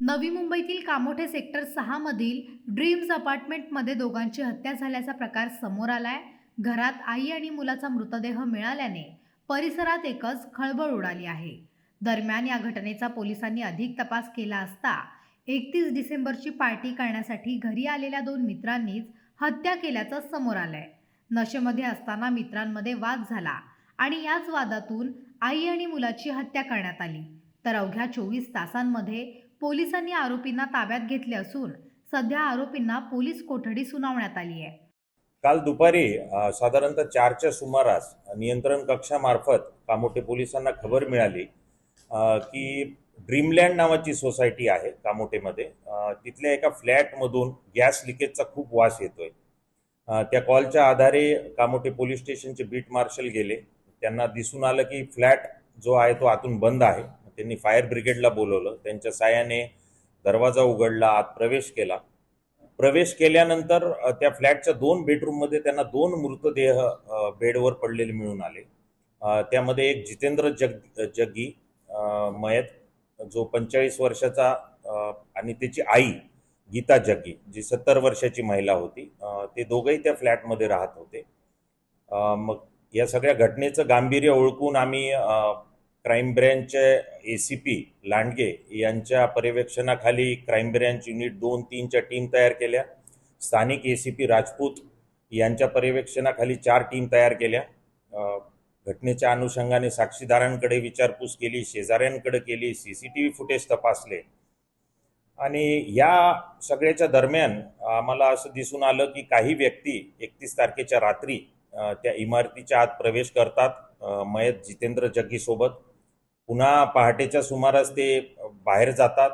नवी मुंबईतील कामोठे सेक्टर सहा मधील ड्रीम्स अपार्टमेंटमध्ये दोघांची हत्या झाल्याचा प्रकार समोर आलाय. घरात आई आणि मुलाचा मृतदेह मिळाल्याने परिसरात एकच खळबळ उडाली आहे. दरम्यान या घटनेचा पोलिसांनी अधिक तपास केला असता एकतीस डिसेंबरची पार्टी करण्यासाठी घरी आलेल्या दोन मित्रांनीच हत्या केल्याचं समोर आलंय. नशेमध्ये असताना मित्रांमध्ये वाद झाला आणि याच वादातून आई आणि मुलाची हत्या करण्यात आली. तर अवघ्या चोवीस तासांमध्ये पोलिसांनी आरोपींना ताब्यात घेतले असून सध्या आरोपींना पोलीस कोठडी सुनावण्यात आली आहे. काल दुपारी साधारणतः चारच्या सुमारास नियंत्रण कक्षामार्फत कामोठे पोलिसांना खबर मिळाली की ड्रीमलँड नावाची सोसायटी आहे कामोटेमध्ये. तिथल्या एका फ्लॅटमधून गॅस लिकेजचा खूप वास येतोय. त्या कॉलच्या आधारे कामोटे पोलीस स्टेशनचे बीट मार्शल गेले. त्यांना दिसून आलं की फ्लॅट जो आहे तो आतून बंद आहे. त्यांनी फायर ब्रिगेडला बोलवलं. त्यांच्या साह्याने दरवाजा उघडला आत प्रवेश केला. प्रवेश केल्यानंतर त्या फ्लॅटच्या दोन बेडरूममध्ये त्यांना दोन मृतदेह बेडवर पडलेले मिळून आले. त्यामध्ये एक जितेंद्र जग जग्गी मयत जो पंचेचाळीस वर्षाचा आणि त्याची आई गीता जग्गी जी सत्तर वर्षाची महिला होती. ते दोघंही त्या फ्लॅटमध्ये राहत होते. मग या सगळ्या घटनेचं गांभीर्य ओळखून आम्ही क्राईम ब्रँचचे ए सी पी लांडगे यांच्या पर्यवेक्षणाखाली क्राईम ब्रँच युनिट दोन तीनच्या टीम तयार केल्या. स्थानिक ए सी पी राजपूत यांच्या पर्यवेक्षणाखाली चार टीम तयार केल्या. घटनेच्या अनुषंगाने साक्षीदारांकडे विचारपूस केली शेजाऱ्यांकडे केली C C T V footage तपासले. आणि या सगळ्याच्या दरम्यान आम्हाला असं दिसून आलं की काही व्यक्ती एकतीस तारखेच्या रात्री त्या इमारतीच्या आत प्रवेश करतात मयत जितेंद्र जग्गीसोबत पुन्हा पहाटेच्या सुमारास ते बाहेर जातात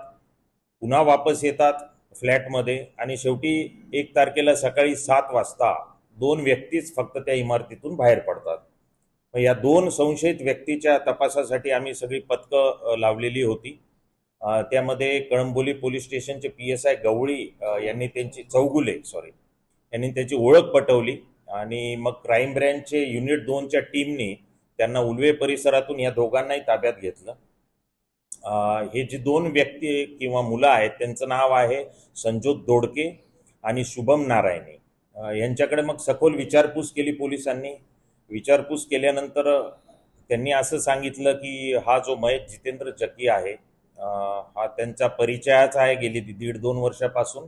पुन्हा वापस येतात फ्लॅटमध्ये आणि शेवटी एक तारखेला सकाळी सात वाजता दोन व्यक्तीच फक्त त्या इमारतीतून बाहेर पडतात. मग या दोन संशयित व्यक्तीच्या तपासासाठी आम्ही सगळी पथकं लावलेली होती. त्यामध्ये कळंबोली पोलीस स्टेशनचे पी एस आय गवळी यांनी त्यांची चौगुले सॉरी यांनी त्याची ओळख पटवली. आणि मग क्राईम ब्रँचचे युनिट दोनच्या टीमनी त्यांना उलवे परिसरातून या दोघांनाही ताब्यात घेतलं. हे जे दोन व्यक्ती किंवा मुलं आहेत त्यांचं नाव आहे संजोत दोडके आणि शुभम नारायणी. यांच्याकडे मग सखोल विचारपूस केली पोलिसांनी. विचारपूस केल्यानंतर त्यांनी असं सांगितलं की हा जो मयत जितेंद्र चकी आहे हा त्यांचा परिचयाचा आहे गेली दीड दोन वर्षापासून.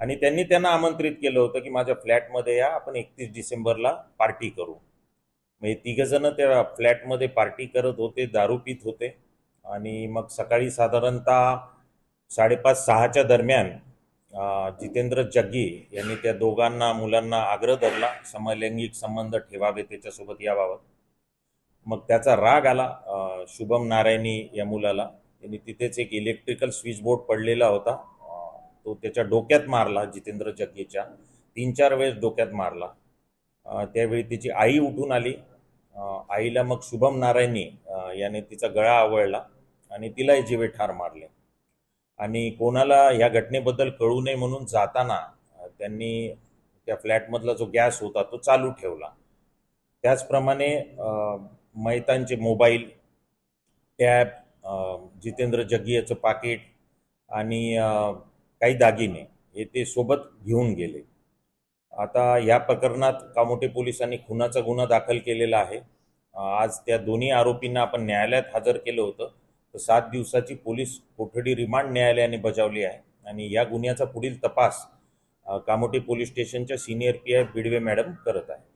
आणि त्यांनी त्यांना आमंत्रित केलं होतं की माझ्या फ्लॅटमध्ये या आपण एकतीस डिसेंबरला पार्टी करू. म्हणजे मग तिघंजणं त्या फ्लॅटमध्ये पार्टी करत होते दारू पित होते. आणि मग सकाळी साधारणतः साडेपाच सहाच्या दरम्यान जितेंद्र जग्गी यांनी त्या दोघांना मुलांना आग्रह धरला समलैंगिक संबंध ठेवावे त्याच्यासोबत याबाबत. मग त्याचा राग आला शुभम नारायणी या मुलाला. त्यांनी तिथेच एक इलेक्ट्रिकल स्विच बोर्ड पडलेला होता. तो त्याच्या डोक्यात मारला जितेंद्र जग्गेच्या तीन चार वेळेस डोक्यात मारला. त्यावेळी तिची आई उठून आली. आईला मग शुभम नारायणी याने तिचा गळा आवळला आणि तिलाही जीवे ठार मारले. आणि कोणाला ह्या घटनेबद्दल कळू नये म्हणून जाताना त्यांनी त्या फ्लॅटमधला जो गॅस होता तो चालू ठेवला. त्याचप्रमाणे मैतांचे मोबाईल टॅब जितेंद्र जग्गी याचं पाकिट आणि काही दागिने हे ते सोबत घेऊन गेले. आता या प्रकरणात कामोटे पोलिसांनी खुनाचा गुन्हा दाखल केलेला आहे. आज त्या दोन्ही आरोपींना आपण न्यायालयात हजर केलं होतं. तर सात दिवसाची पोलीस कोठडी रिमांड न्यायालयाने बजावली आहे. आणि या गुन्ह्याचा पुढील तपास कामोटे पोलीस स्टेशनच्या senior P I Bidwe madam करत आहे